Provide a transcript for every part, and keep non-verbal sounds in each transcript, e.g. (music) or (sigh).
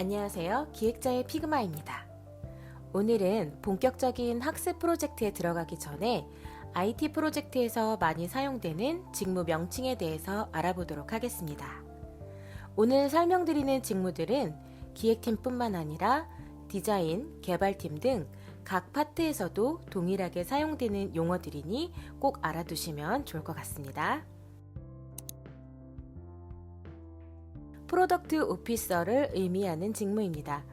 안녕하세요. 기획자의 피그마입니다. 오늘은 본격적인 학습 프로젝트에 들어가기 전에 IT 프로젝트에서 많이 사용되는 직무 명칭에 대해서 알아보도록 하겠습니다. 오늘 설명드리는 직무들은 기획팀뿐만 아니라 디자인, 개발팀 등 각 파트에서도 동일하게 사용되는 용어들이니 꼭 알아두시면 좋을 것 같습니다. 프로덕트 오피서를 의미하는 직무입니다.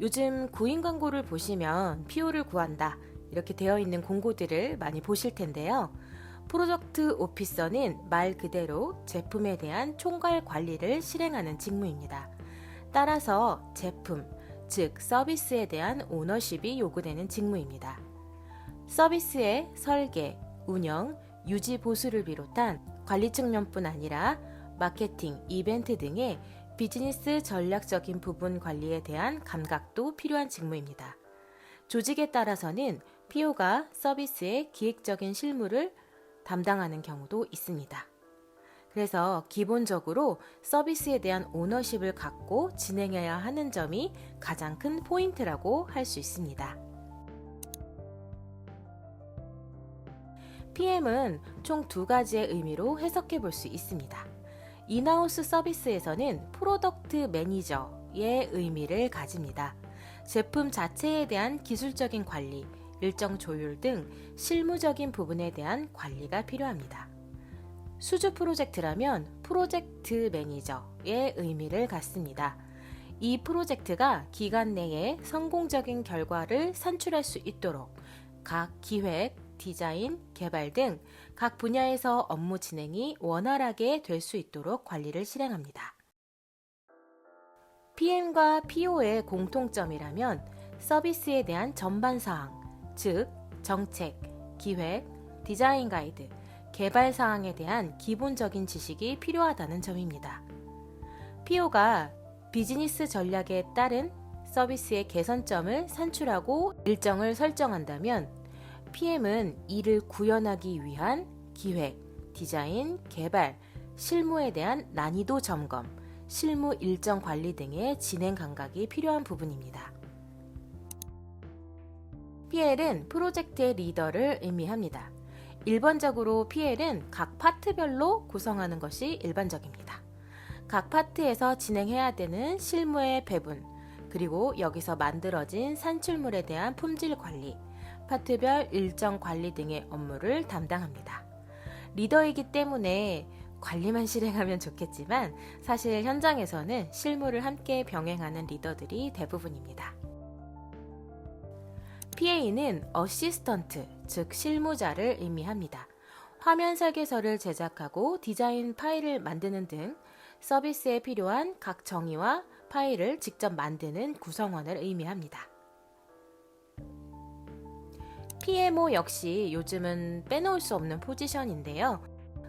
요즘 구인 광고를 보시면 PO를 구한다 이렇게 되어 있는 공고들을 많이 보실 텐데요. 프로덕트 오피서는 말 그대로 제품에 대한 총괄 관리를 실행하는 직무입니다. 따라서 제품, 즉 서비스에 대한 오너십이 요구되는 직무입니다. 서비스의 설계, 운영, 유지 보수를 비롯한 관리 측면뿐 아니라 마케팅, 이벤트 등의 비즈니스 전략적인 부분 관리에 대한 감각도 필요한 직무입니다. 조직에 따라서는 PO가 서비스의 기획적인 실무를 담당하는 경우도 있습니다. 그래서 기본적으로 서비스에 대한 오너십을 갖고 진행해야 하는 점이 가장 큰 포인트라고 할 수 있습니다. PM은 총 두 가지의 의미로 해석해 볼 수 있습니다. 인하우스 서비스에서는 프로덕트 매니저의 의미를 가집니다. 제품 자체에 대한 기술적인 관리, 일정 조율 등 실무적인 부분에 대한 관리가 필요합니다. 수주 프로젝트라면 프로젝트 매니저의 의미를 갖습니다. 이 프로젝트가 기간 내에 성공적인 결과를 산출할 수 있도록 각 기획, 디자인, 개발 등 각 분야에서 업무 진행이 원활하게 될 수 있도록 관리를 실행합니다. PM과 PO의 공통점이라면 서비스에 대한 전반 사항, 즉 정책, 기획, 디자인 가이드, 개발 사항에 대한 기본적인 지식이 필요하다는 점입니다. PO가 비즈니스 전략에 따른 서비스의 개선점을 산출하고 일정을 설정한다면 PM은 이를 구현하기 위한 기획, 디자인, 개발, 실무에 대한 난이도 점검, 실무 일정 관리 등의 진행 감각이 필요한 부분입니다. PL은 프로젝트의 리더를 의미합니다. 일반적으로 PL은 각 파트별로 구성하는 것이 일반적입니다. 각 파트에서 진행해야 되는 실무의 배분, 그리고 여기서 만들어진 산출물에 대한 품질 관리, 파트별 일정 관리 등의 업무를 담당합니다. 리더이기 때문에 관리만 (laughs) 실행하면 좋겠지만 사실 현장에서는 실무를 함께 병행하는 리더들이 대부분입니다. PA는 어시스턴트, 즉 실무자를 의미합니다. 화면 설계서를 제작하고 디자인 파일을 만드는 등 서비스에 필요한 각 정의와 파일을 직접 만드는 구성원을 의미합니다. PMO 역시 요즘은 빼놓을 수 없는 포지션인데요.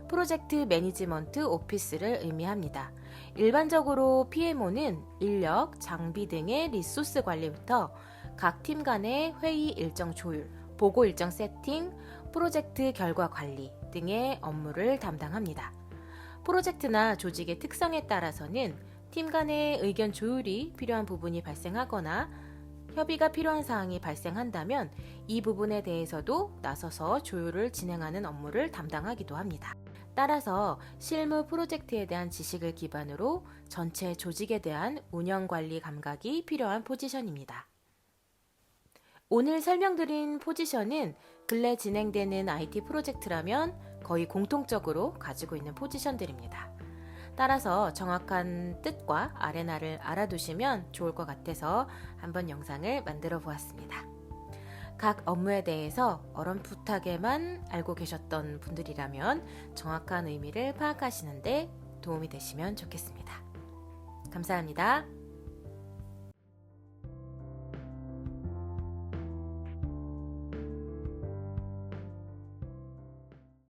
프로젝트 매니지먼트 오피스를 의미합니다. 일반적으로 PMO는 인력, 장비 등의 리소스 관리부터 각 팀 간의 회의 일정 조율, 보고 일정 세팅, 프로젝트 결과 관리 등의 업무를 담당합니다. 프로젝트나 조직의 특성에 따라서는 팀 간의 의견 조율이 필요한 부분이 발생하거나 협의가 필요한 사항이 발생한다면 이 부분에 대해서도 나서서 조율을 진행하는 업무를 담당하기도 합니다. 따라서 실무 프로젝트에 대한 지식을 기반으로 전체 조직에 대한 운영 관리 감각이 필요한 포지션입니다. 오늘 설명드린 포지션은 근래 진행되는 IT 프로젝트라면 거의 공통적으로 가지고 있는 포지션들입니다. 따라서 정확한 뜻과 아레나를 알아두시면 좋을 것 같아서 한번 영상을 만들어 보았습니다. 각 업무에 대해서 어렴풋하게만 알고 계셨던 분들이라면 정확한 의미를 파악하시는데 도움이 되시면 좋겠습니다. 감사합니다.